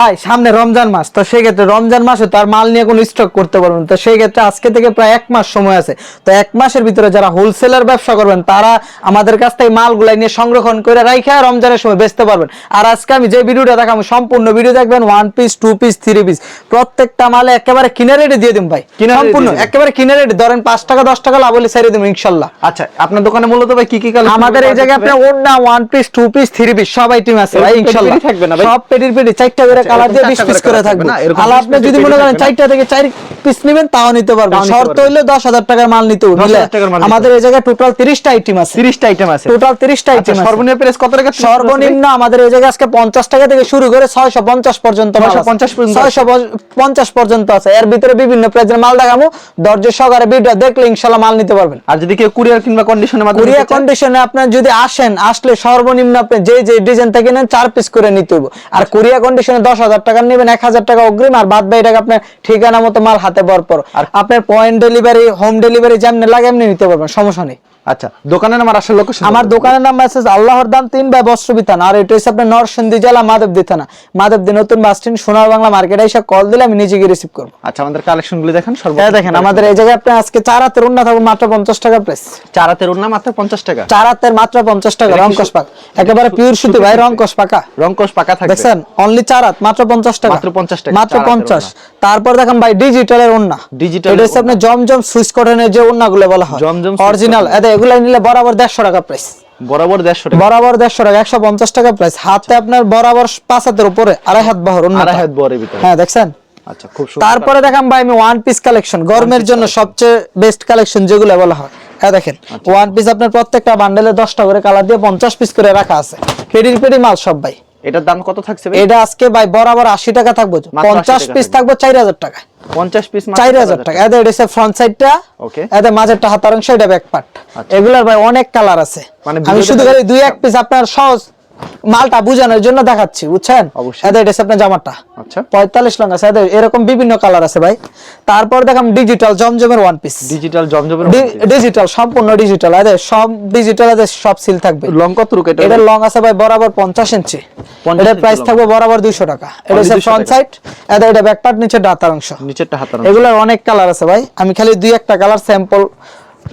ভাই সামনে রমজান মাস তো সেই ক্ষেত্রে রমজান মাসে তার মাল নিয়ে কোনো স্টক করতে পারবেন তো সেই ক্ষেত্রে আজকে থেকে প্রায় এক মাস সময় আছে। তো এক মাসের ভিতরে যারা হোলসেলার ব্যবসা করবেন তারা আমাদের কাছ থেকে মালগুলাই নিয়ে সংরক্ষণ করে রাইখা রমজানের সময় বেচতে পারবেন। আর আজকে আমি যে ভিডিওটা দেখাবো সম্পূর্ণ ভিডিও দেখবেন one piece two piece three piece প্রত্যেকটা মালে একেবারে কিনে রেটে দিয়ে দিন ভাই। কিনে সম্পূর্ণ একেবারে কিনে রেটে ধরেন পাঁচ টাকা দশ টাকা লাভ হলে ছেড়ে দেবো ইনশাল্লাহ। আচ্ছা আপনার দোকানে মূলত ভাই কি কি কালেকশন আমাদের এই জায়গায় আপনার ওন্না one piece two piece three piece সব আইটেম আছে ভাই পেটি থাকবে না ভাই? সব পেটির পেটি চারটা করে কালার দিয়ে চারটা 20 পিস করে থাকবে 20 আপনি যদি মনে করেন চারটা থেকে চার পিস নেবেন তাও নিতে পারবেন শর্ত। হইলে 10000 টাকার মাল নিতে হবে 10,000 মিলে। টাকার মাল নিতে আমাদের এই জায়গায় টোটাল 30টা আইটেম আছে 30টা আইটেম আছে টোটাল 30টা আচ্ছা আইটেম আছে সর্বনিম্ন প্রাইস কত টাকা? সর্বনিম্ন আমাদের এই জায়গায় আজকে 50 টাকা থেকে শুরু করে 650 পর্যন্ত মাল আছে। 650 পর্যন্ত আছে। 650 পর্যন্ত আছে এর ভিতরে বিভিন্ন প্রাইজের মাল দেখাবো ধৈর্য সহকারে ভিডিও দেখলে ইনশাআল্লাহ মাল নিতে পারবেন আর যদি কেউ কুরিয়ার কিংবা কন্ডিশনের মাধ্যমে কুরিয়া নিতে চায়? কন্ডিশনে আপনার যদি আসেন আসলে সর্বনিম্ন আপনি যে যে ডিজাইন থেকে নেন চার পিস করে নিতে হবে আর কুরিয়া কন্ডিশনে দশ হাজার টাকা নেবেন এক হাজার টাকা অগ্রিম আর বাদ বাকি টাকা আপনার ঠিকানা মতো মাল হাতে পর পর আর আপনার পয়েন্ট ডেলিভারি হোম ডেলিভারি যেমনি লাগে এমনি নিতে পারবেন সমস্যা নেই। আচ্ছা দোকানের নাম আর আসল লোকেশন আমার দোকানের নাম মেসেজ আল্লাহর দাম তিন বস্ত্র আর এটা হচ্ছে আপনার নরসিংদী জেলা মাধবদী থানা মাধবদী নতুন বাস স্ট্যান্ড সোনার বাংলা মার্কেটে এসে কল দিলে আমি নিজে গিয়ে রিসিভ করব। আচ্ছা আমাদের কালেকশনগুলো দেখেন সর্ব হ্যাঁ দেখেন আমাদের এই জায়গায় আপনি আজকে চার হাতের উন্না থাকবে মাত্র পঞ্চাশ টাকা প্রাইস চার হাতের নাম মাত্র 50 টাকা। চার হাতের মাত্র পঞ্চাশ টাকা রংকশ পাক। একেবারে পিওর সুতি ভাই রংকশ পাকা। রংকশ পাকা থাকবে। দেখছেন? অনলি চার হাত মাত্র পঞ্চাশ টাকা। মাত্র 50 টাকা, মাত্র পঞ্চাশ। তারপর দেখেন ভাই ডিজিটালের ওন্না Digital এটা হচ্ছে আপনি জমজম সুইচ কটনের যে ওন্না গুলো বলা হয়। জমজম অরিজিনাল এতে এগুলো নিলে বরাবর দেড়শো টাকা প্রাইস বরাবর 150 টাকা। বরাবর দেড়শো টাকা একশো পঞ্চাশ টাকা প্রাইস হাতে আপনার বরাবর পাঁচ হাতের উপরে আড়াই হাত বহর আড়াই হাত বরের ভিতরে। হ্যাঁ দেখছেন? আচ্ছা খুব তারপরে দেখাম ভাই আমি ওয়ান পিস কালেকশন গরমের জন্য সবচেয়ে বেস্ট কালেকশন যেগুলো বলা হয়। হ্যাঁ দেখেন আচ্ছা। ওয়ান পিস আপনার প্রত্যেকটা বান্ডেলে দশটা করে কালার দিয়ে পঞ্চাশ পিস করে রাখা আছে। পেডির পেডি মাল সব ভাই। এটার দাম কত থাকছে এটা আজকে ভাই বরাবর আশি টাকা থাকব। পঞ্চাশ পিস থাকব। চার হাজার টাকা 50 পিস চার হাজার টাকা। এদের এটা ফ্রন্ট সাইডটা ওকে এদের মাঝেরটা হাতার অংশ এটা ব্যাক পার্ট আচ্ছা। এগুলার ভাই অনেক কালার আছে। মানে আমি শুধু খালি দুই এক পিস আপনার সহজ মালটা বুঝানোর জন্য দেখাচ্ছি বুঝছেন? অবশ্যই। এটা আপনার জামাটা। আচ্ছা। পঁয়তাল্লিশ লং আছে এরকম বিভিন্ন কালার আছে ভাই। তারপর দেখাম ডিজিটাল জমজমের ওয়ান পিস ডিজিটাল জমজমের ডিজিটাল সম্পূর্ণ ডিজিটাল এদের সব ডিজিটাল এদের সব সিল থাকবে। লং কত রুক এটা? এটা লং আছে ভাই বরাবর পঞ্চাশ ইঞ্চি 50 এটার প্রাইস থাকবে বরাবর দুইশো টাকা। এটা হচ্ছে ফ্রন্ট সাইড এটা এটা ব্যাক পার্ট নিচে ডাতার অংশ। নিচেরটা হাতার এগুলোর অনেক কালার আছে ভাই। আমি খালি দুই একটা কালার স্যাম্পল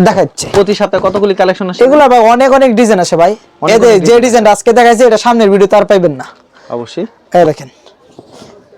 দেখাচ্ছি। প্রতি সপ্তাহে কতগুলি কালেকশন আসে? এগুলো ভাই অনেক অনেক ডিজাইন আছে ভাই। এই এদের যে ডিজাইনটা ডিজাইন আজকে দেখাইছে এটা সামনের ভিডিও তার পাইবেন না। অবশ্যই। এই দেখেন।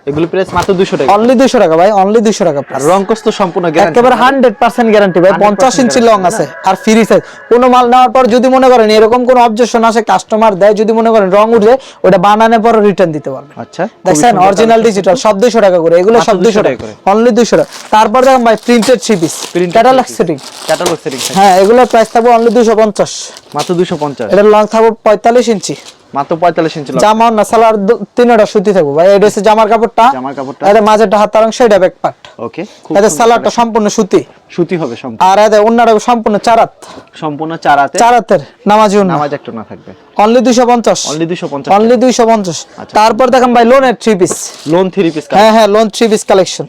এগুলি প্রাইস মাত্র 200 টাকা। অনলি দুইশো টাকা ভাই অনলি দুইশো টাকা আর। রংকস তো সম্পূর্ণ গ্যারান্টি একেবারে হান্ড্রেড পার্সেন্ট গ্যারান্টি ভাই 100% ইঞ্চি লং আছে। আর ফ্রি সাইজ কোনো মাল নেওয়ার পর যদি মনে করেন এরকম কোনো অবজেকশন আসে কাস্টমার দেয় যদি মনে করেন রং উঠে ওটা বানানোর পর রিটার্ন দিতে পারবে। আচ্ছা দেখছেন অরিজিনাল ডিজিটাল সব দুইশো টাকা করে এগুলো সব দুইশো 200 টাকা। করে। অনলি দুইশো টাকা। তারপর দেখেন ভাই printed three piece catalogue setting catalogue setting হ্যাঁ এগুলোর প্রাইস থাকবে অনলি দুইশো পঞ্চাশ। মাত্র 250 এটার লং থাকবে পঁয়তাল্লিশ ইঞ্চি মাত্র 45 ইঞ্চি জামা না সালার তিনটা সুতি থাকবে ভাই। এটা হচ্ছে জামার কাপড়টা। জামার কাপড়টা। এটা মাঝেরটা হাতার অংশ এটা ব্যাক পার্ট ওকে এটা সালারটা সম্পূর্ণ সুতি। সুতি হবে সম্পূর্ণ। আর অন্যটা সম্পূর্ণ চারাত। সম্পূর্ণ চার হাতে চারাতের নামাজি নামাজ একটা না থাকবে। অনলি দুইশো পঞ্চাশ। অনলি 250 অনলি দুইশো পঞ্চাশ। আচ্ছা। তারপর দেখেন ভাই লোনের থ্রি পিস লোন 3 পিস হ্যাঁ হ্যাঁ লোন থ্রি পিস কালেকশন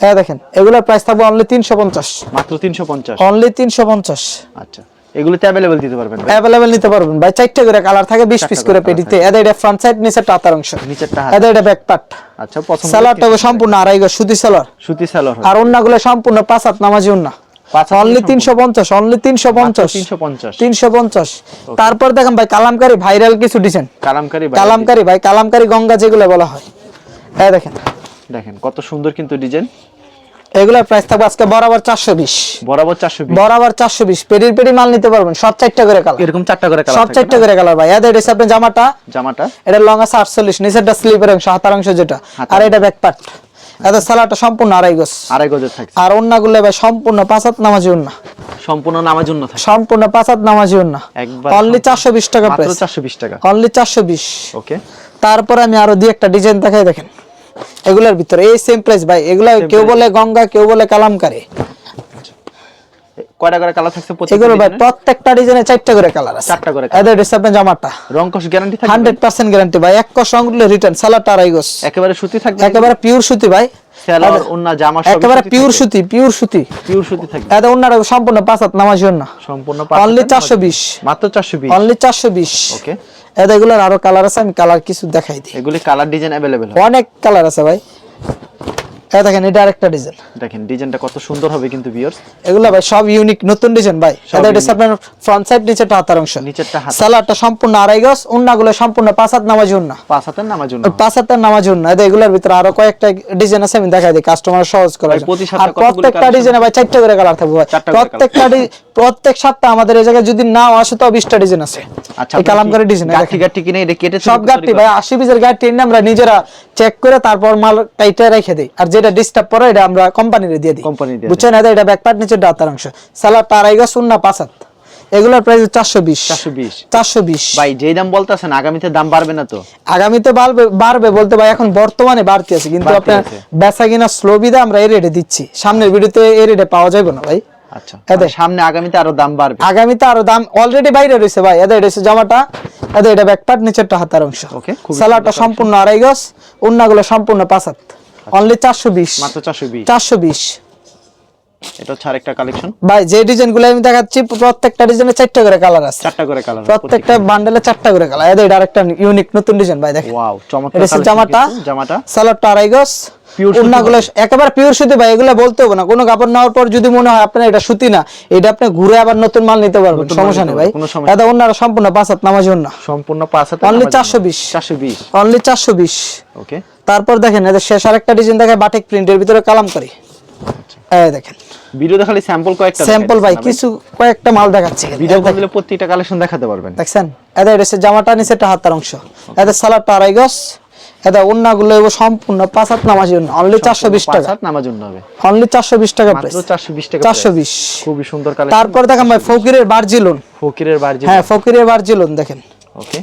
হ্যাঁ দেখেন এগুলোর প্রাইস থাকবে অনলি তিনশো পঞ্চাশ। মাত্র 350 অনলি তিনশো পঞ্চাশ। আচ্ছা। এগুলিতে अवेलेबल দিতে পারবেন ভাই। অ্যাভেলেবেল নিতে পারবেন ভাই চারটে করে কালার থাকে বিশ চারটা পিস করে করে colour পেটিতে এদের এটা ফ্রন্ট সাইড নিচে টাতার অংশ নিচেরটা হাত এদের এটা ব্যাক পার্ট আচ্ছা পছন্দ সালারটা হবে সম্পূর্ণ আড়াই গজ সুতি সালার সুতি সালোয়ার আর অন্যগুলো সম্পূর্ণ পাঁচ হাত নামাজি অন্য পাঁচ হাত অনলি সম্পূর্ণ। তিনশো পঞ্চাশ অনলি তিনশো পঞ্চাশ 350 তিনশো পঞ্চাশ তারপর দেখেন ভাই কালামকারি ভাইরাল কিছু ডিজাইন কালামকারী ভাই কালামকারি ভাই কালামকারি গঙ্গা যেগুলো বলা হয় হ্যাঁ দেখেন দেখেন কত সুন্দর কিন্তু ডিজাইন এগুলোর প্রাইস থাকবে আজকে বরাবর চারশো বিশ। বরাবর 420 বরাবর চারশো বিশ। পেরির পেরি মাল নিতে পারবেন সব চারটা করে কালার এরকম চারটা করে সব কালার চারটা করে কালার ভাই। এটা আপনার জামাটা। জামাটা? এটা লং আছে আটচল্লিশ নিচেরটা স্লিপের অংশ হাতার অংশ যেটা। আর এটা ব্যাক পার্ট এদের সালাটা সম্পূর্ণ আড়াই আড়াই গজের থাকছে আর অন্যগুলো ভাই সম্পূর্ণ পাঁচাত নামাজি উন্না সম্পূর্ণ নামার জন্য থাকে। সম্পূর্ণ পাঁচাত নামাজি একবার অনলি চারশো বিশ টাকা মাত্র প্রাইস 420 টাকা। অনলি চারশো বিশ। ওকে তারপরে আমি আরও দুই একটা ডিজাইন দেখাই দেখেন। এগুলোর ভিতরে এই সেম প্রাইস ভাই। এগুলা কেউ বলে গঙ্গা কেউ বলে কালামকারি। কয়টা করে কালার থাকছে প্রত্যেকটা এগুলো ভাই প্রত্যেকটা ডিজাইনে চারটা করে কালার আছে। চারটা করে এদের ড্রেস আপনার জামাটা। রং কস গ্যারান্টি থাকবে হান্ড্রেড পার্সেন্ট গ্যারান্টি ভাই। এক কষ রঙগুলো রিটার্ন সালাটা আড়াই গোস একেবারে সুতি থাকবে একেবারে পিওর সুতি ভাই। সেলার ওন্না জামা সব একেবারে পিওর সুতি পিওর সুতি। পিওর সুতি থাকবে। এটা অন্যার সম্পূর্ণ পাঁচাত নামাজ জন্য সম্পূর্ণ অনলি পাঁচ চারশো বিশ। মাত্র 420 অনলি চারশো বিশ। ওকে এটা এগুলোর আরও কালার আছে আমি কালার কিছু দেখাই দিই। এগুলি কালার ডিজাইন অ্যাভেলেবেল অনেক কালার আছে ভাই। এটা দেখেন এটা আরেকটা ডিজাইন। দেখেন ডিজাইনটা কত সুন্দর হবে কিন্তু ভিউয়ার্স এগুলো ভাই সব ইউনিক নতুন ডিজাইন ভাই। এটা আপনার ফ্রন্ট সাইড নিচেটা হাতার অংশ। নিচেরটা হাত সালাডটা সম্পূর্ণ আড়াই গজ উন্নাগুলো সম্পূর্ণ পাঁচাত নামাজ উন্না। পাঁচ হাতের নামার জন্য পাঁচ হাতের নামাজ উন্না। এটা এগুলোর ভিতরে আরও কয়েকটা ডিজাইন আছে আমি দেখাই দিই কাস্টমার সহজ করার আর প্রত্যেকটা ডিজাইনে ভাই চারটা করে কালার থাকবে ভাই। করে। প্রত্যেকটা প্রত্যেক সপ্তাহে আমাদের এই জায়গায় যদি নাও আসে তো বিশটা ডিজাইন আছে। আচ্ছা এই কালামকারী ডিজাইন গাঠি গাঠি কিনে এটা কেটে সব ভাই আশি পিসের গাড়ি এনে আমরা নিজেরা চেক করে তারপর মাল কাইটা রেখে দিই। আর যেটা ডিস্টার্ব করে এটা আমরা কোম্পানিরে দিয়ে দিই। দিয়ে বুঝছেন? এটা এটা ব্যাকপার্ট নিচে ডাতার অংশ। সালাদ তারাই গা শূন্য পাঁচাত এগুলোর প্রাইস চারশো বিশ। 420 চারশো বিশ। ভাই যেই দাম বলতেছেন আগামীতে দাম বাড়বে না তো? আগামীতে বাড়বে বাড়বে বলতে ভাই এখন বর্তমানে বাড়তি আছে। কিন্তু আপনার বেচা কিনা স্লো বিদে আমরা এই রেটে দিচ্ছি। সামনের ভিডিওতে এই রেটে পাওয়া যাবে না ভাই। আচ্ছা। এদের। সামনে আগামীতে আরও দাম বাড়বে। আগামীতে আরও দাম অলরেডি বাইরে রয়েছে ভাই। এদের এটা হচ্ছে জামাটা এদের এটা ব্যাকপার্ট নিচেরটা হাতার অংশ। Okay, খুবই সালাডটা সম্পূর্ণ আড়াই গজ অন্যগুলো সম্পূর্ণ পাঁচাত অনলি চারশো বিশ। মাত্র 420 চারশো বিশ। এটা হচ্ছে আরেকটা কালেকশন ভাই যে ডিজাইনগুলো আমি দেখাচ্ছি প্রত্যেকটা ডিজাইনে চারটা করে কালার আছে। চারটা করে কালার প্রত্যেকটা বান্ডেলে চারটা করে কালার এটা আরেকটা ইউনিক নতুন ডিজাইন ভাই দেখেন। ওয়াও চমৎকার এটা জামাটা। জামাটা। সালোয়ারটা আড়াই গজ Pure সুতি উন্নাগুলো একেবারে পিওর সুতি ভাই এগুলো বলতে হবে না। কোনো কাপড় নেওয়ার পর যদি মনে হয় আপনার এটা সুতি না এটা আপনি ঘুরে আবার নতুন মাল নিতে পারবেন সমস্যা নেই ভাই। পারবেন, কোনো সমস্যা এটা অন্যরা সম্পূর্ণ পাঁচাত নামাজ অন্য সম্পূর্ণ পাঁচ হাতে Only 420 420 অনলি চারশো বিশ। ওকে তারপর দেখেন এদের শেষ আরেকটা ডিজাইন দেখে বাটিক প্রিন্টের ভিতরে কালাম করি। এই দেখেন। ভিডিওতে খালি স্যাম্পল কয়েকটা স্যাম্পল ভাই কিছু কয়েকটা মাল দেখাচ্ছি। ভিডিও দিলে প্রত্যেকটা কালেকশন দেখাতে পারবেন। দেখছেন? এটা হচ্ছে জামাটা নিচে একটা হাতার অংশ। এদের সালাডটা আড়াই গজ। এবার সম্পূর্ণ পাঁচ হাত নামাজ অনলি চারশো বিশ টাকা। নামার জন্য হবে। অনলি চারশো বিশ টাকা প্রাইস 420 টাকা চারশো বিশ। খুবই সুন্দর কালেকশন তারপর দেখেন ভাই ফকিরের বার্জিলুন ফকিরের বার্জি হ্যাঁ ফকিরের বার্জিলুন দেখেন। ওকে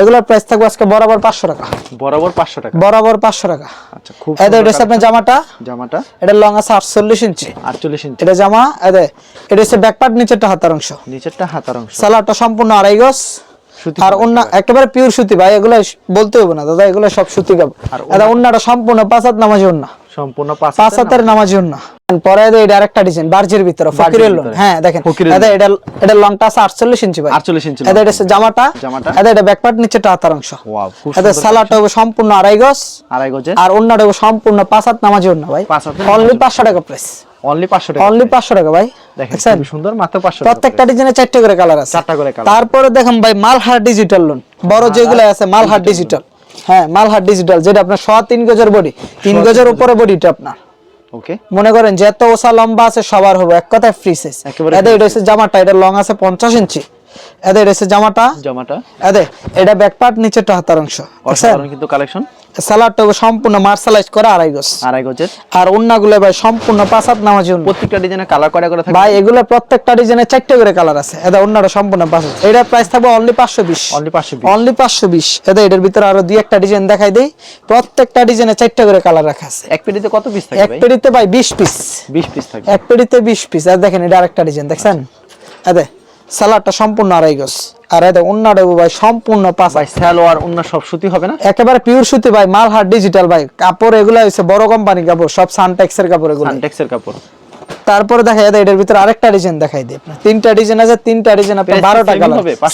এগুলোর প্রাইস থাকবে আজকে বরাবর পাঁচশো টাকা। বরাবর 500 টাকা। বরাবর পাঁচশো টাকা। আচ্ছা খুব সুন্দর হচ্ছে আপনার জামাটা। জামাটা? এটা লং আছে আটচল্লিশ ইঞ্চি। 48 ইঞ্চি। এটা জামা এদের এটা হচ্ছে ব্যাকপার্ট নিচেরটা হাতার অংশ। নিচেরটা হাতার অংশ। সম্পূর্ণ আড়াই গজ। আর অন্য একেবারে পিওর সুতি ভাই এগুলো বলতে হবে না দাদা এগুলো সব সুতি কাপড়। আর এটা অন্যটা সম্পূর্ণ পাঁচাত নামাজি অন্য। সম্পূর্ণ পাঁচ হাতের নামাজি। অন্য পরে এটা আরেকটা ডিজাইন বার্জের ভিতরে ফকিরের লোন হ্যাঁ দেখেন। এটা এটা এটা লংটা আছে আটচল্লিশ ইঞ্চি ভাই। 48 ইঞ্চি এটা এটা জামাটা। জামাটা। এটা এটা ব্যাকপার্ট নিচেটা হাতার অংশ। ওয়াও সালাডটা হবে সম্পূর্ণ আড়াই গজ। আড়াই গজে। আর অন্যটা হবে সম্পূর্ণ পাঁচ হাত নামাজি অন্য ভাই। পাঁচ হাতের অনলি পাঁচশো টাকা প্রাইস অনলি 500 টাকা অনলি পাঁচশো টাকা ভাই। দেখেন সুন্দর মাত্র 500 টাকা প্রত্যেকটা ডিজাইনে চারটে করে কালার আছে। চারটা করে কালার তারপরে দেখেন ভাই মালহার ডিজিটাল লোন বড় যেগুলো আছে মালহার ডিজিটাল হ্যাঁ মালহার ডিজিটাল যেটা আপনার সোয়া তিন গজের বডি তিন গজের উপরে বডিটা আপনার। ওকে মনে করেন যে এত ওসা লম্বা আছে সবার হবে। এক কথায় ফ্রি সাইজ এটা হচ্ছে জামাটা এটা লং আছে পঞ্চাশ ইঞ্চি। এদের এটা হচ্ছে জামাটা। জামাটা। এদের এটা ব্যাক পার্ট নিচেটা হাতার অংশ। অসাধারণ কিন্তু কালেকশন সালাডটা সম্পূর্ণ মার্শালাইজ করা আড়াই গজ। আড়াই গজের। আর অন্যগুলো ভাই সম্পূর্ণ পাঁচ হাত নামাজি প্রত্যেকটা ডিজাইনে কালার কয়টা করে থাকে? ভাই এগুলো প্রত্যেকটা ডিজাইনে চারটে করে কালার আছে। এটা অন্যটা সম্পূর্ণ পাঁচ হাত। এটার প্রাইস থাকবে অনলি পাঁচশো বিশ। অনলি 520 অনলি পাঁচশো বিশ। এদের এটার ভিতরে আরও দুই একটা ডিজাইন দেখাই দেই। প্রত্যেকটা ডিজাইনে চারটা করে কালার রাখা আছে। এক পেটিতে কত পিস থাকে এক পেটিতে ভাই বিশ পিস 20 পিস থাকে। এক পেটিতে বিশ পিস আর দেখেন এটা আরেকটা ডিজাইন দেখছেন? এদে সালাডটা সম্পূর্ণ আড়াই গজ। আর এটা অন্যটা ভাই সম্পূর্ণ পাঁচ ভাই সালোয়ার অন্য সব সুতি হবে না? একেবারে পিওর সুতি ভাই মাল মালহার ডিজিটাল ভাই। কাপড় এগুলো হচ্ছে বড় কোম্পানি কাপড় সব সানটেক্সের কাপড় এগুলো সানটেক্সের কাপড়। তারপরে দেখা যায় এটার ভিতরে আরেকটা ডিজাইন দেখাই দিই তিনটা ডিজাইন আছে তিনটা ডিজাইন আপনার বারো টাকা।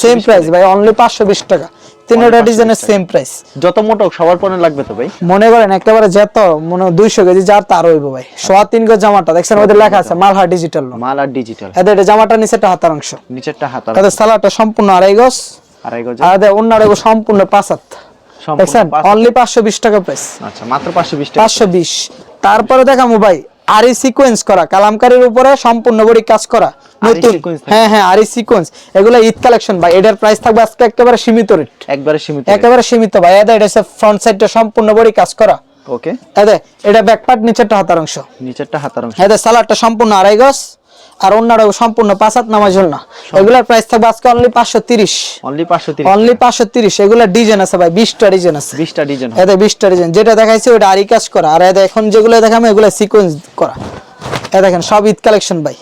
সেম প্রাইস ভাই অনলি পাঁচশো বিশ টাকা। তিনটা ডিজাইনের সেম প্রাইস যত মোটা সবার পরে লাগবে তো ভাই? মনে করেন যেত মনে দুইশো কেজি যার তার হইব ভাই। সোয়া তিন গজ জামাটা দেখছেন ওদের লেখা আছে মালহার ডিজিটাল মাল আর ডিজিটাল এদের এটা জামাটা নিচে একটা হাতার অংশ। নিচেরটা হাতার সালাটা সম্পূর্ণ আড়াই গজ। আড়াই গজে। আর এদের অন্যার এগো সম্পূর্ণ পাঁচাত দেখছেন? অনলি পাঁচশো বিশ টাকা প্রাইস আচ্ছা মাত্র 520 টাকা পাঁচশো বিশ। তারপরে দেখামু ভাই আরি সিকোয়েন্স করা কালামকারীর উপরে সম্পূর্ণ বডি কাজ করা নতুন। হ্যাঁ হ্যাঁ আরি সিকোয়েন্স এগুলো ঈদ কালেকশন ভাই এটার প্রাইস থাকবে আজকে একেবারে সীমিত রেট একবারে সীমিত একেবারে সীমিত ভাই এটা এটা ফ্রন্ট সাইডটা সম্পূর্ণ বডি কাজ করা। ওকে এটা ব্যাক পার্ট নিচেরটা হাতার অংশ। নিচেরটা হাতার অংশ। এটা সালাডটা সম্পূর্ণ আড়াই গজ। আর অন্যরা সম্পূর্ণ পাঁচ হাত নামাজ না এগুলোর প্রাইস থাকবে আজকে অনলি পাঁচশো তিরিশ। অনলি 530 অনলি পাঁচশো তিরিশ। এগুলোর ডিজাইন আছে ভাই বিশটা ডিজাইন আছে। 20টা ডিজাইন এদের বিশটা ডিজাইন যেটা দেখাইছি ওটা আরি কাজ করা। আর এদের এখন যেগুলো দেখাবো এগুলো সিকোয়েন্স করা। এ দেখেন সব ঈদ কালেকশন ভাই।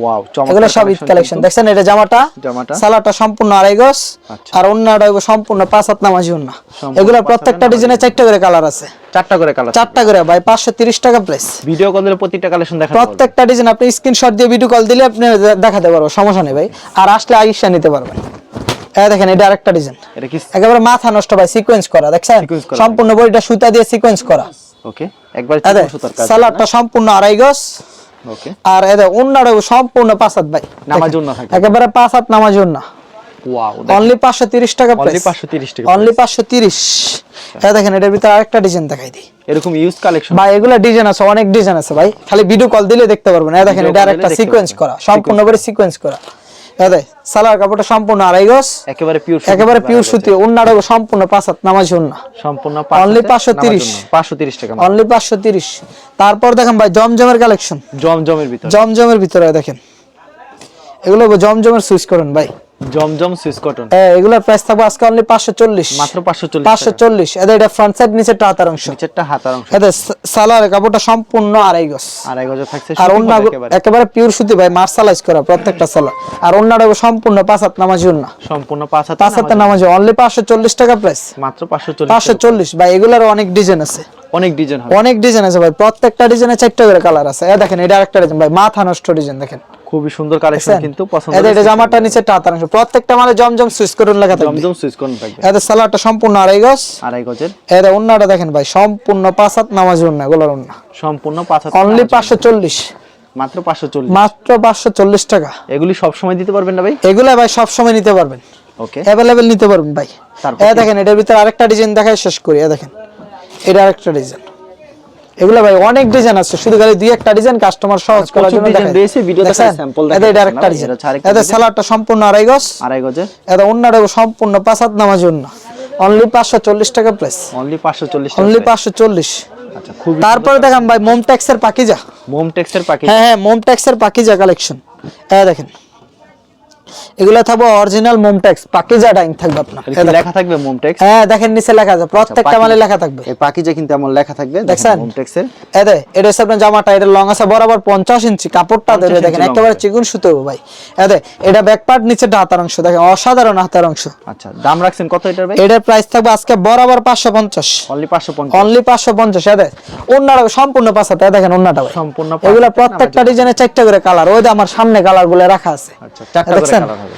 ওয়াও এগুলো সব ঈদ কালেকশন দেখছেন এটা জামাটা? জামাটা। সালাটা সম্পূর্ণ আড়াই গজ। আচ্ছা। আর অন্যটা সম্পূর্ণ পাঁচ হাত নামাজি অন্য এগুলো প্রত্যেকটা ডিজাইনে চারটা করে কালার আছে। চারটা করে কালার চারটা করে ভাই পাঁচশো তিরিশ টাকা প্রাইস ভিডিও প্রত্যেকটা কালেকশন দেখা প্রত্যেকটা ডিজাইন আপনি স্ক্রিনশট দিয়ে ভিডিও কল দিলে আপনি দেখাতে পারব সমস্যা নেই ভাই। আর আসলে আইসা নিতে পারবেন এই দেখেন এটা আরেকটা ডিজাইন এটা কি? একেবারে মাথা নষ্ট ভাই সিকোয়েন্স করা দেখছেন? সম্পূর্ণ বডিটা সুতা দিয়ে সিকোয়েন্স করা। ওকে একবার সুতার কাজ সালাডটা সম্পূর্ণ আড়াই গজ। ওকে আর এদের অন্যটা সম্পূর্ণ পাঁচ হাত ভাই। নামাজ থাকে। একেবারে পাঁচ হাত নামাজ অন্য ওয়াও অনলি পাঁচশো তিরিশ টাকা অনলি 530 টাকা অনলি পাঁচশো তিরিশ। হ্যাঁ দেখেন এটার ভিতরে আরেকটা ডিজাইন দেখাই দিই। এরকম ইউজ কালেকশন ভাই এগুলা ডিজাইন আছে অনেক ডিজাইন আছে ভাই। খালি ভিডিও কল দিলে দেখতে পারবেন। এই দেখেন এটা আরেকটা সিকোয়েন্স করা সম্পূর্ণ করে সিকোয়েন্স করা। এই সালার কাপড়টা সম্পূর্ণ আড়াই গজ একেবারে পিওর একেবারে পিওর সুতি অন্যটা সম্পূর্ণ নামাজ সম্পূর্ণ Only 530 530 টাকা অনলি পাঁচশো তিরিশ। তারপর দেখেন ভাই জমজমের কালেকশন জমজমের ভিতর। জমজমের ভিতরে দেখেন। এগুলো জমজমের সুইচ করেন ভাই। জমজম সুইস কটন হ্যাঁ এগুলোর প্রাইস থাকবে আজকে অনলি পাঁচশো চল্লিশ। মাত্র 540 পাঁচশো চল্লিশ। এদের এটা ফ্রন্ট সাইড নিচে হাতার অংশ। নিচেরটা হাতার অংশ। এদের সালার কাপড়টা সম্পূর্ণ আড়াই গজ। আড়াই গজ থাকছে আর অন্য একেবারে। পিওর সুতি ভাই মার্শালাইজ করা প্রত্যেকটা সালার আর অন্যটা সম্পূর্ণ পাঁচ হাত নামাজি অন্য সম্পূর্ণ পাঁচ হাত পাঁচ হাতের নামাজি। অনলি পাঁচশো চল্লিশ টাকা প্রাইস মাত্র 540 পাঁচশো চল্লিশ ভাই এগুলোর অনেক ডিজাইন আছে। অনেক ডিজাইন অনেক ডিজাইন আছে ভাই প্রত্যেকটা ডিজাইনে চারটা করে কালার আছে। এ দেখেন এটা আরেকটা ডিজাইন ভাই মাথা নষ্ট ডিজাইন দেখেন। খুবই সুন্দর কালেকশন কিন্তু পছন্দ এটা জামাটা নিচে টাতার অংশ প্রত্যেকটা মানে জমজম সুইচ করুন লেখা থাকবে। জমজম সুইস কোন থাকবে। এদের সালাডটা সম্পূর্ণ আড়াই গজ। আড়াই গজের। এদের অন্যটা দেখেন ভাই সম্পূর্ণ পাঁচ হাত নামাজ অন্য গোলার অন্য সম্পূর্ণ পাঁচ হাত অনলি পাঁচশো চল্লিশ। মাত্র 540 মাত্র পাঁচশো চল্লিশ টাকা। এগুলি সব সময় দিতে পারবেন না ভাই? এগুলা ভাই সব সময় নিতে পারবেন। ওকে। অ্যাভেলেবেল নিতে পারবেন ভাই। এ দেখেন এটার ভিতরে আরেকটা ডিজাইন দেখাই শেষ করি এ দেখেন। এটা আরেকটা ডিজাইন এগুলা ভাই অনেক ডিজাইন আছে শুধু খালি দুই একটা ডিজাইন কাস্টমার সহজ করার জন্য দেখাই। ভিডিওতে sample এদের এটা না, ডিজাইন এটা। সালাডটা সম্পূর্ণ আড়াই গজ। আড়াই অন্যটা সম্পূর্ণ নামাজ অন্য অনলি পাঁচশো চল্লিশ টাকা প্রাইস অনলি 540 অনলি price। পাঁচশো চল্লিশ। আচ্ছা খুবই তারপরে দেখাম ভাই মোমটেক্সের পাকিজা। মোম টেক্সের প্যাকেজ হ্যাঁ হ্যাঁ মোমটেক্সের পাকিজা কালেকশন হ্যাঁ দেখেন। এগুলা থাকবে অরিজিনাল মোমটেক্স পাকিজা ডাইং থাকবে আপনার। লেখা থাকবে মোম টেক্স হ্যাঁ দেখেন নিচে লেখা আছে। প্রত্যেকটা মালে লেখা থাকবে। এই পাকিজা কিন্তু এমন লেখা থাকবে টেক্সের এই দে এটা হচ্ছে আপনার জামাটা এটা লং আছে বরাবর পঞ্চাশ ইঞ্চি কাপড়টা ধরে দেখেন একেবারে। চিকুন সুতো ভাই। এই দে এটা ব্যাক পার্ট নিচে হাতার অংশ দেখেন অসাধারণ হাতার অংশ। আচ্ছা দাম রাখছেন কত এটার ভাই? এটার প্রাইস থাকবে আজকে বরাবর পাঁচশো পঞ্চাশ। অনলি 550 অনলি পাঁচশো পঞ্চাশ এদের অন্যটা সম্পূর্ণ পাঁচাতে দেখেন অন্যটা ভাই। সম্পূর্ণ এগুলা প্রত্যেকটা ডিজাইনে চারটা করে কালার ওই যে আমার সামনে কালারগুলো রাখা আছে। আচ্ছা চারটা? কালার হবে।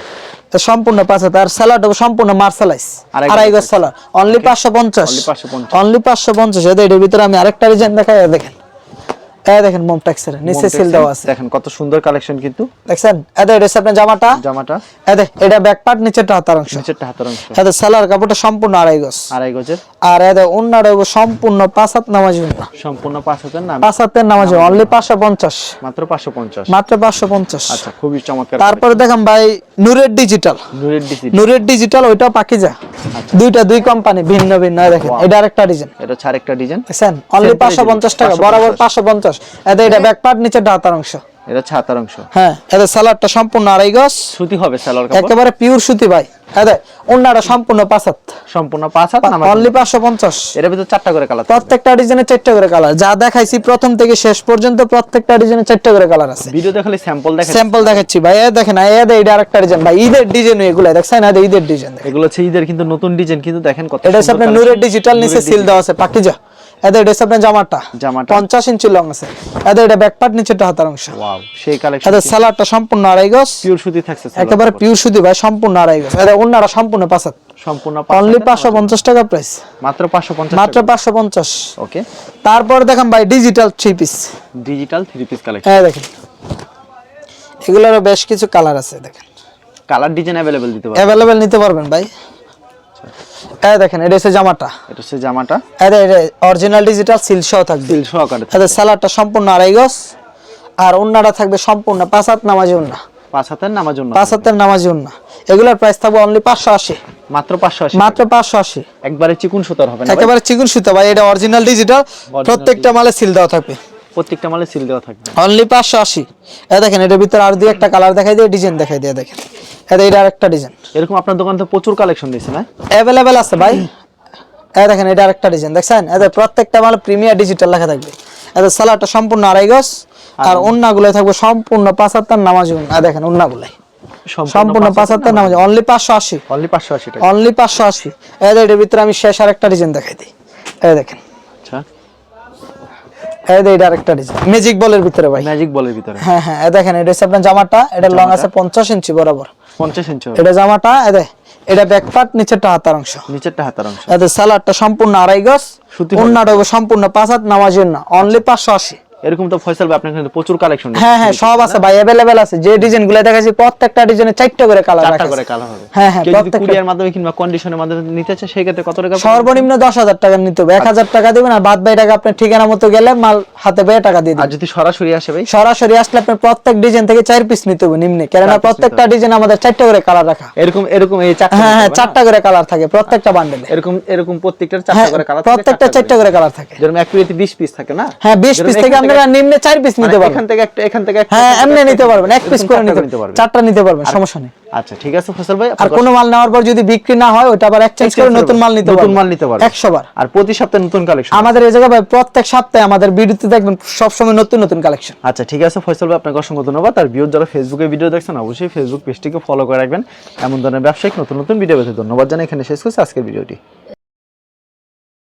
তো সম্পূর্ণ পাঁচ আর স্যালাড সম্পূর্ণ মার্শালাইজ আড়াই গজ স্যালাড অনলি পাঁচশো পঞ্চাশ। অনলি পাঁচশো পঞ্চাশ। এদের এটার ভিতরে আমি আরেকটা ডিজাইন দেখাই দেখেন। এই দেখেন নিচে সিল দেওয়া আছে। দেখেন কত সুন্দর কালেকশন কিন্তু। এদে এটা আপনার জামাটা। জামাটা। এদে এটা ব্যাক পার্ট হাতার অংশ। হাতার অংশ। এদে সালার কাপড়টা সম্পূর্ণ আড়াই গজ। আড়াই গজের। আর এদে হবে সম্পূর্ণ পাঁচ হাত সম্পূর্ণ পাঁচ হাতের পাঁচ হাতের অনলি 550 মাত্র 550 মাত্র 550 আচ্ছা খুবই চমৎকার তারপরে দেখেন ভাই নুরের ডিজিটাল নুরের ডিজিটাল নুরের ডিজিটাল ওইটা পাকিজা। আচ্ছা। দুইটা দুই কোম্পানি ভিন্ন ভিন্ন দেখেন। এটা আরেকটা ডিজাইন এটা হচ্ছে আরেকটা ডিজাইন দেখেন অনলি 550 টাকা বরাবর 550 এটা ব্যাক পার্ট নিচে ডাতার অংশ। এটা ছাতার অংশ। হ্যাঁ সম্পূর্ণ আড়াই সুতি হবে একেবারে পিওর সুতি ভাই। সম্পূর্ণ পাঁচাত। সম্পূর্ণ পাঁচাত অনলি চারটা করে কালার প্রত্যেকটা ডিজাইনে চারটা করে কালার যা দেখাইছি প্রথম থেকে শেষ পর্যন্ত প্রত্যেকটা ডিজাইনে চারটা করে কালার আছে। স্যাম্পল দেখাচ্ছি। স্যাম্পল দেখাচ্ছি ভাই। এই দেখেন এই দে এটা আরেকটা ডিজাইন ভাই ঈদের ডিজাইন এগুলো দেখছেন? না ঈদের ডিজাইন এগুলো হচ্ছে ঈদের কিন্তু নতুন ডিজাইন কিন্তু দেখেন কত এটা হচ্ছে আপনার নূরের ডিজিটাল নিচে সিল দেওয়া আছে। পাকিজা এদের এটা আপনার জামাটা জামাটা। পঞ্চাশ ইঞ্চি লং আছে। এদের এটা ব্যাকপার্ট নিচেটা হাতার অংশ। ওয়াও সেই কালেকশন এদের সালাডটা সম্পূর্ণ আড়াই গজ। পিওর সুতি থাকছে একেবারে। পিওর সুতি ভাই সম্পূর্ণ আড়াই গজ। এদের সম্পূর্ণ পাঁচাত। সম্পূর্ণ অনলি পাঁচশো পঞ্চাশ টাকা প্রাইস মাত্র পাঁচশো পঞ্চাশ মাত্র পাঁচশো পঞ্চাশ। ওকে তারপর দেখেন ভাই digital three piece digital three piece collection হ্যাঁ দেখেন। এগুলোরও বেশ কিছু কালার আছে দেখেন। কালার ডিজাইন অ্যাভেলেবেল দিতে পারবে অ্যাভেলেবেল নিতে পারবেন ভাই। এই দেখেন এটা হচ্ছে জামাটা। এটা হচ্ছে জামাটা। এটা এটা অরিজিনাল ডিজিটাল সিল সহ থাকবে। সিল সালাডটা সম্পূর্ণ আড়াই গজ আর থাকবে সম্পূর্ণ পাঁচ হাত নামাজি উন্না। পাঁচ হাতের নামার জন্য পাঁচ হাতের নামাজি উন্না। এগুলোর প্রাইস থাকবে অনলি পাঁচশো আশি। মাত্র পাঁচশো আশি। মাত্র পাঁচশো আশি। একবারে চিকুন সুতার হবে না একেবারে চিকুন সুতো ভাই এটা অরিজিনাল ডিজিটাল প্রত্যেকটা মালে সিল দেওয়া থাকবে। প্রত্যেকটা মালে সিল দেওয়া থাকবে। অনলি পাঁচশো আশি। এ দেখেন এটার ভিতরে আর দুই একটা কালার দেখাই দিয়ে ডিজাইন দেখাই দিয়ে দেখেন। এটা এটা আরেকটা ডিজাইন এরকম আপনার দোকান তো প্রচুর কালেকশন দিয়েছে না অ্যাভেলেবেল আছে ভাই। এ দেখেন এটা আরেকটা ডিজাইন দেখছেন? এদের প্রত্যেকটা মাল প্রিমিয়ার ডিজিটাল লেখা থাকবে। এদের সালাডটা সম্পূর্ণ আড়াই গজ আর অন্যগুলাই থাকবে সম্পূর্ণ পাঁচ নামাজ নামাজ দেখেন অন্যগুলাই সম্পূর্ণ পাঁচ হাত্তার নামাজ। অনলি পাঁচশো আশি। অনলি পাঁচশো আশি টাকা। অনলি পাঁচশো আশি। এটার ভিতরে আমি শেষ আরেকটা ডিজাইন দেখাই দিই। এই দেখেন। আচ্ছা এই যে এটা আরেকটা ডিজাইন ম্যাজিক বলের ভিতরে ভাই। ম্যাজিক বলের ভিতরে। হ্যাঁ হ্যাঁ দেখেন এটা হচ্ছে আপনার জামাটা এটা লং আছে পঞ্চাশ ইঞ্চি বরাবর। ইঞ্চি এটা জামাটা এই দেখ এটা ব্যাক পার্ট নিচেরটা হাতার অংশ। নিচেরটা হাতার অংশ। এতে সালাডটা সম্পূর্ণ আড়াই গজ সম্পূর্ণ পাঁচ হাত নামাজের না অনলি পাঁচশো আশি। এরকম তো ফয়সাল ভাই আপনার এখানে প্রচুর কালেকশন হ্যাঁ হ্যাঁ সব আছে ভাই অ্যাভেলেবেল আছে। যে ডিজাইনগুলো দেখাচ্ছি প্রত্যেকটা ডিজাইনে চারটা করে কালার চারটা রাখা করে কালার হবে। হ্যাঁ হ্যাঁ প্রত্যেকটা। কুরিয়ার মাধ্যমে কিংবা কন্ডিশনের মাধ্যমে নিতে চায় সেই ক্ষেত্রে কত টাকা সর্বনিম্ন দশ হাজার টাকা নিতে হবে। এক হাজার টাকা দিবেন আর বাদ বাই টাকা আপনার ঠিকানা মতো গেলে মাল হাতে পেয়ে টাকা দিয়ে আর যদি সরাসরি আসে ভাই? সরাসরি আসলে আপনার প্রত্যেক ডিজাইন থেকে চার পিস নিতে হবে নিম্নে। piece প্রত্যেকটা ডিজাইন আমাদের চারটা করে কালার রাখা। এরকম এরকম এই চারটা হ্যাঁ হ্যাঁ চারটা করে কালার থাকে প্রত্যেকটা বান্ডেলে এরকম এরকম প্রত্যেকটার হ্যাঁ চারটা করে কালার প্রত্যেকটা চারটা করে কালার থাকে। যেরকম এক পিড়িতে 20 পিস থাকে না? হ্যাঁ বিশ যেরকম পিস থেকে আপনারা নিম্নে পিস মানে নিতে পারবেন। এখান থেকে একটা এখান থেকে একটা হ্যাঁ এমনি নিতে পারবেন। এক পিস করে নিতে পারবেন। চারটা নিতে পারবেন সমস্যা নেই। আচ্ছা ঠিক আছে ফসল ভাই আর কোনো মাল নেওয়ার পর যদি বিক্রি না হয় ওটা আবার এক্সচেঞ্জ করে নতুন মাল নিতে নতুন মাল নিতে পারবেন। একশো বার। আর প্রতি সপ্তাহে নতুন কালেকশন আমাদের এই জায়গায় ভাই প্রত্যেক সপ্তাহে আমাদের ভিডিওতে দেখবেন সবসময় নতুন নতুন কালেকশন আচ্ছা ঠিক আছে ফয়সাল ভাই আপনাকে অসংখ্য ধন্যবাদ। আর যারা ফেসবুকে ভিডিও দেখছেন অবশ্যই ফেসবুক পেজটিকে ফলো করে রাখবেন। এমন ধরনের ব্যবসায়িক নতুন নতুন ভিডিও পেতে ধন্যবাদ জানাই। এখানে শেষ করছি আজকের ভিডিওটি